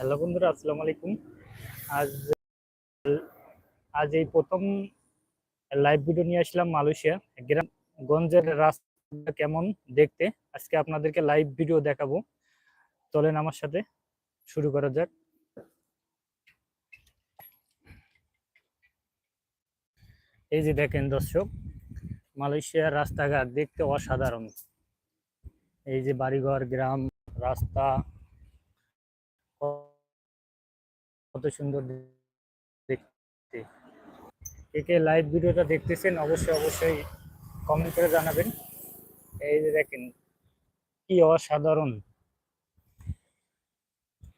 Hello বন্ধুরা, আসসালামু আলাইকুম। আজ আজ এই প্রথম লাইভ ভিডিও নিয়ে আসলাম মালয়েশিয়া। গ্রামগঞ্জের রাস্তা কেমন দেখতে? আজকে আপনাদেরকে লাইভ ভিডিও দেখাবো। চলেন আমার সাথে, শুরু করা যাক। এই যে দেখেন দর্শক, মালয়েশিয়ার রাস্তাঘাট দেখতে অসাধারণ। এই যে বাড়িঘর, গ্রাম, রাস্তা কত সুন্দর দেখতে। কে কে লাইভ ভিডিওটা দেখতেছেন, অবশ্যই অবশ্যই কমেন্ট করে জানাবেন। এই যে দেখেন, কি অসাধারণ।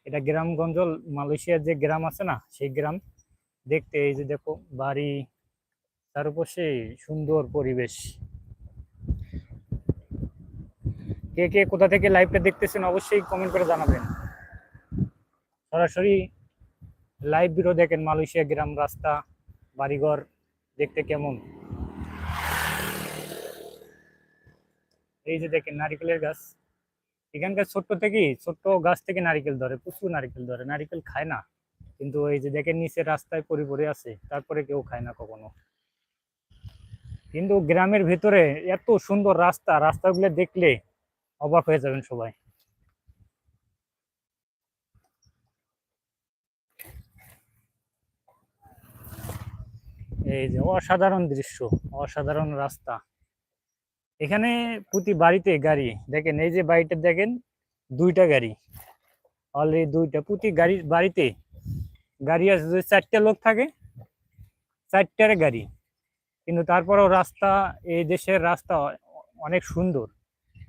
এটা গ্রামগঞ্জ, মালয়েশিয়ার যে গ্রাম আছে না, সেই গ্রাম। দেখতে এই যে দেখো, বাড়ি, তার উপর সেই সুন্দর পরিবেশ। কে কে কোথা থেকে লাইভটা দেখতেছেন, অবশ্যই কমেন্ট করে জানাবেন। সরাসরি লাইভ ভিডিও দেখেন মালয়েশিয়া গ্রাম রাস্তা, বাড়িঘর, দেখতে কেমন? এই যে দেখেন নারিকেলের গাছ। এখানকার ছোট্ট থেকেই ছোট্ট গাছ থেকে নারিকেল ধরে, প্রচুর নারিকেল ধরে। নারিকেল খায় না। কিন্তু এই যে দেখেন নিচে রাস্তায় পরি পরে আছে, তারপরে কেউ খায় না কখনো। কিন্তু গ্রামের ভেতরে এত সুন্দর রাস্তা, রাস্তাগুলো দেখলে অবাক হয়ে যাবেন সবাই। এই যে অসাধারণ দৃশ্য, অসাধারণ রাস্তা। এখানে প্রতি বাড়িতে গাড়ি, দেখেন এই যে বাড়িটা দেখেন, দুইটা গাড়ি। অলরেডি দুইটা, প্রতি গাড়ি বাড়িতে গাড়ি আছে, যদি চারটে লোক থাকে, চারটার গাড়ি। কিন্তু তারপরেও রাস্তা, এই দেশের রাস্তা অনেক সুন্দর।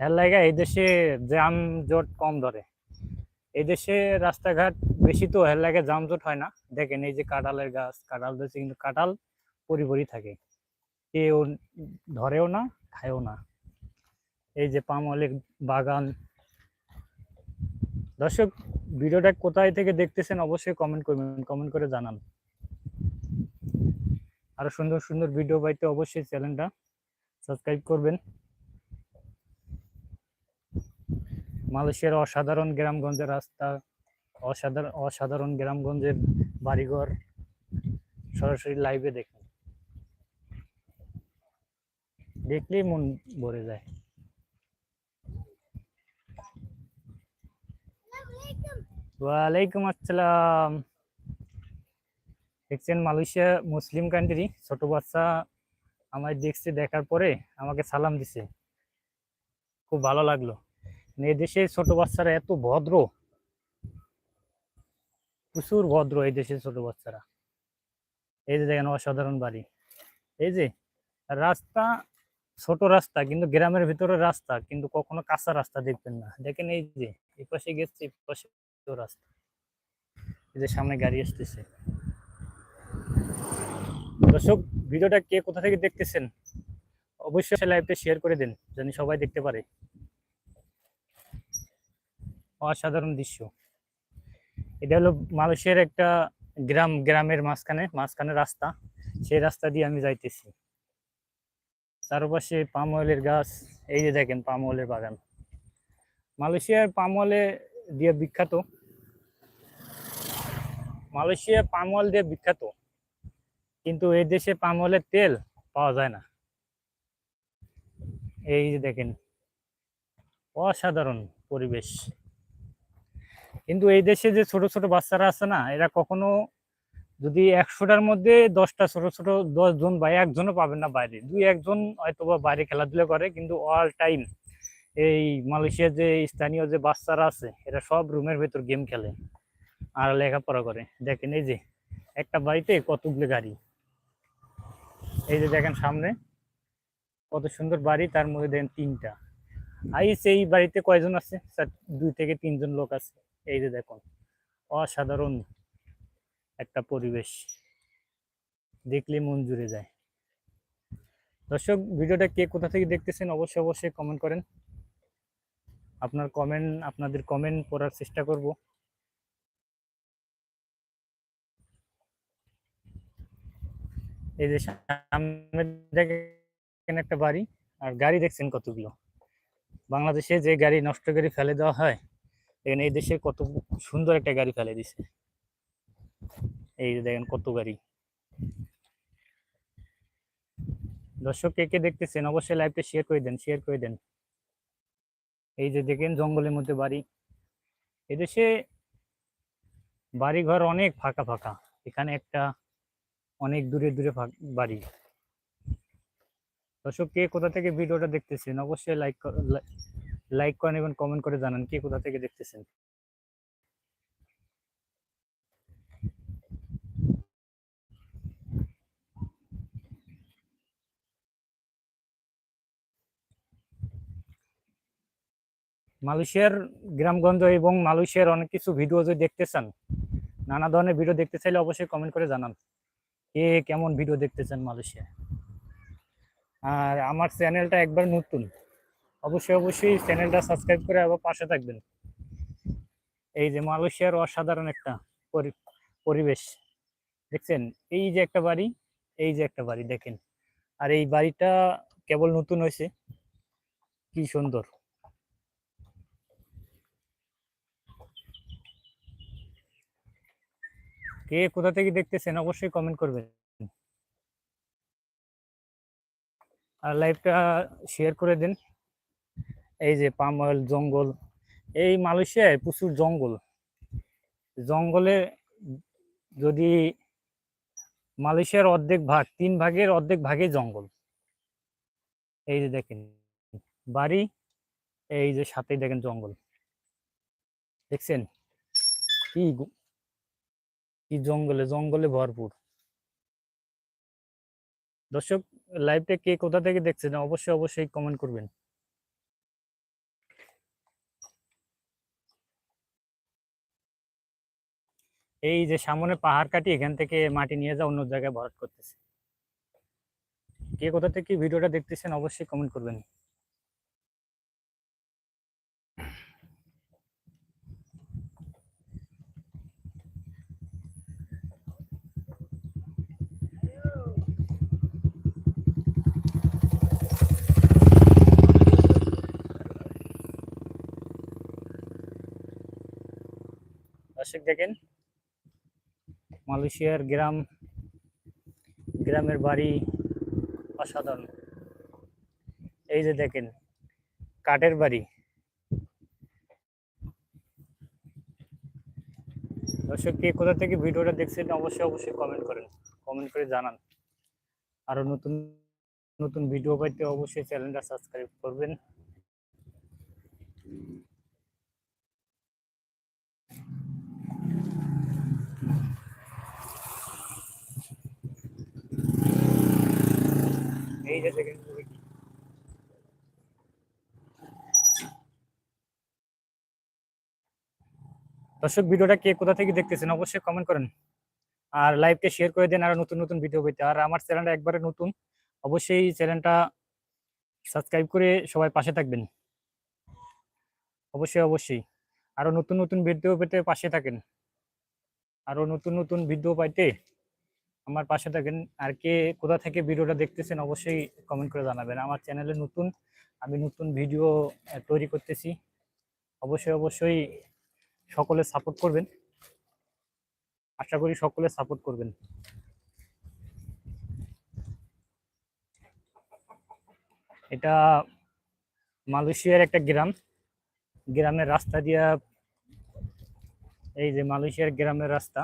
এর লাগে এই দেশে জ্যাম জট কম ধরে। এই দেশে রাস্তাঘাট বেশি তো, এর লাগে জামজট হয় না। দেখেন এই যে কাঁঠালের গাছ, কাঁঠাল ধরছে কিন্তু কাঁঠাল পরিপরি থাকে। কেউ ধরেও না, খায়ও না। এই যে পামলের বাগান। দর্শক, ভিডিওটা কোথায় থেকে দেখতেছেন অবশ্যই কমেন্ট করবেন। কমেন্ট করে জানান। আরও সুন্দর সুন্দর ভিডিও পাইতে অবশ্যই চ্যানেলটা সাবস্ক্রাইব করবেন। মালয়েশিয়ার অসাধারণ গ্রামগঞ্জের রাস্তা অসাধারণ অসাধারণ গ্রামগঞ্জের বাড়িঘর। সরাসরি লাইভে দেখুন দেখলেই মন ভরে যায়। ওয়ালাইকুম আসসালাম। দেখছেন মালয়েশিয়া মুসলিম কান্ট্রি ছোট বাচ্চা আমায় দেখছে, দেখার পরে আমাকে সালাম দিছে। খুব ভালো লাগল। মানে এই দেশে ছোট বাচ্চারা এত ভদ্র। প্রচুর ভদ্র এই দেশের ছোট বাচ্চারা। এই যে দেখেন, অসাধারণ বাড়ি। এই যে রাস্তা ছোট রাস্তা কিন্তু গ্রামের ভিতরে রাস্তা, কিন্তু কখনো কাঁচা রাস্তা দেখবেন না। দেখেন এই যে এই পাশে গেছে রাস্তা। এই যে সামনে গাড়ি আসতেছে। দর্শক, ভিডিওটা কে কোথা থেকে দেখতেছেন? অবশ্যই লাইভটা শেয়ার করে দিন, যেন সবাই দেখতে পারে। অসাধারণ দৃশ্য। এটা হলো মালয়েশিয়ার একটা গ্রাম, গ্রামের মাঝখানে মাঝখানে রাস্তা। সেই রাস্তা দিয়ে আমি যাইতেছি। চারপাশে পাম অয়েলের গাছ, এই যে দেখেন পাম অয়েলের বাগান। মালয়েশিয়ার পাম অয়েলে দিয়ে বিখ্যাত। মালয়েশিয়া পাম অয়েল দিয়ে বিখ্যাত। কিন্তু এই দেশে পাম অয়েলের তেল পাওয়া যায় না। এই যে দেখেন, অসাধারণ পরিবেশ। কিন্তু এই দেশে যে ছোট ছোট বাচ্চারা আছে না, এরা কখনো যদি একশোটার মধ্যে দশটা ছোট ছোট দশ জন বা একজনও পাবেন না বাইরে। দুই একজন হয়তো বা বাইরে খেলাধুলা করে, কিন্তু অল টাইম এই মালয়েশিয়ার যে স্থানীয় যে বাচ্চারা আছে, এরা সব রুমের ভেতর গেম খেলে আর লেখাপড়া করে। দেখেন এই যে, একটা বাড়িতে কতগুলো গাড়ি? এই যে দেখেন সামনে, কত সুন্দর বাড়ি, তার মধ্যে দেখেন তিনটা। আইস এই বাড়িতে কয়জন আছে? দুই থেকে তিনজন লোক আছে। এই যে দেখুন, অসাধারণ। একটা পরিবেশ। দেখলে মন জুড়ে যায়। দর্শক, ভিডিওটা কে কোথা থেকে দেখতেছেন অবশ্যই অবশ্যই কমেন্ট করেন। আপনার কমেন্ট আপনাদের কমেন্ট পড়ার চেষ্টা করব। এই যে সামনে দেখেন একটা বাড়ি, আর গাড়ি দেখছেন কতগুলো? বাংলাদেশে যে গাড়ি নষ্ট করে ফেলে দেওয়া হয়, এখানে এই দেশে কত সুন্দর একটা গাড়ি ফেলে দিছে। এই দেখেন কত গাড়ি। দর্শক, কে কে দেখতেছেন, অবশ্যই লাইভটা শেয়ার করে দেন শেয়ার করে দেন। এই যে দেখেন, জঙ্গলের মধ্যে বাড়ি। এদেশে বাড়ি ঘর অনেক ফাঁকা ফাঁকা। এখানে একটা অনেক দূরে দূরে বাড়ি। দর্শক, কে কোথা থেকে ভিডিওটা দেখতেছেন, অবশ্যই লাইক লাইক করেন এবং কমেন্ট করে জানান, কে কোথা থেকে দেখতেছেন। মালয়েশিয়ার গ্রামগঞ্জ এবং মালয়েশিয়ার অনেক কিছু ভিডিও যদি দেখতে চান, নানা ধরনের ভিডিও দেখতে চাইলে অবশ্যই কমেন্ট করে জানান কে কেমন ভিডিও দেখতে চান মালয়েশিয়া আর আমার চ্যানেলটা একবার নতুন, অবশ্যই অবশ্যই চ্যানেলটা সাবস্ক্রাইব করে আবার পাশে থাকবেন। এই যে মালয়েশিয়ার অসাধারণ একটা পরি- পরিবেশ, দেখছেন? এই যে একটা বাড়ি, এই যে একটা বাড়ি, দেখেন। আর এই বাড়িটা কেবল নতুন হয়েছে, কি সুন্দর। কে কোথা থেকে দেখতেছেন অবশ্যই কমেন্ট করবেন। আর লাইভটা শেয়ার করে দিন। এই যে পাম অয়েল জঙ্গল, এই মালয়েশিয়ায় প্রচুর জঙ্গল। জঙ্গলে যদি মালয়েশিয়ার অর্ধেক ভাগ, তিন ভাগের অর্ধেক ভাগে জঙ্গল। এই যে দেখেন, বাড়ি, এই যে সাথেই দেখেন জঙ্গল। দেখছেন? কি কি জঙ্গলে? জঙ্গলে ভরপুর। দর্শক লাইভটা কে কোথা থেকে দেখছেন? অবশ্যই অবশ্যই কমেন্ট করবেন। এই যে সামনে পাহাড় কাটি, এখান থেকে মাটি নিয়ে যা অন্য জায়গায় ভরাট করতেছে। কে কোথা থেকে ভিডিওটা দেখতেছেন, অবশ্যই কমেন্ট করবেন। দর্শক দেখেন। মালয়েশিয়ার গ্রাম, গ্রামের বাড়ি অসাধারণ। এই যে দেখেন, কাঠের বাড়ি। দর্শক, কে কোথা থেকে ভিডিওটা দেখছেন অবশ্যই অবশ্যই কমেন্ট করেন। কমেন্ট করে জানান। আরও নতুন নতুন ভিডিও পাইতে অবশ্যই চ্যানেলটা সাবস্ক্রাইব করবেন। দর্শক, ভিডিওটা কে কোথা থেকে দেখতেছেন অবশ্যই কমেন্ট করেন। আর লাইভকে শেয়ার করে দেন আর নতুন নতুন ভিডিও পেতে। আর আমার চ্যানেলটা একবারে নতুন, অবশ্যই চ্যানেলটা সাবস্ক্রাইব করে সবাই পাশে থাকবেন। অবশ্যই অবশ্যই। আরও নতুন নতুন ভিডিও পেতে পাশে থাকেন। আরও নতুন নতুন ভিডিও পাইতে আমার পাশে থাকেন। আর কে কোথা থেকে ভিডিওটা দেখতেছেন অবশ্যই কমেন্ট করে জানাবেন। আমার চ্যানেলে নতুন, আমি নতুন ভিডিও তৈরি করতেছি। অবশ্যই অবশ্যই সকলে সাপোর্ট করবেন। আশা করি সকলে সাপোর্ট করবেন। এটা মালয়েশিয়ার একটা গ্রাম। গ্রামের রাস্তা দিয়া, এই যে মালয়েশিয়ার গ্রামের রাস্তা।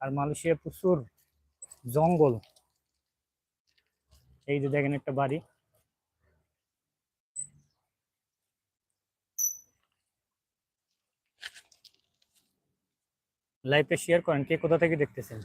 আর মালয়েশিয়া প্রচুর জঙ্গল। এই যে দেখেন একটা বাড়ি। লাইভটা শেয়ার করেন কে কোথা থেকে দেখতেছেন?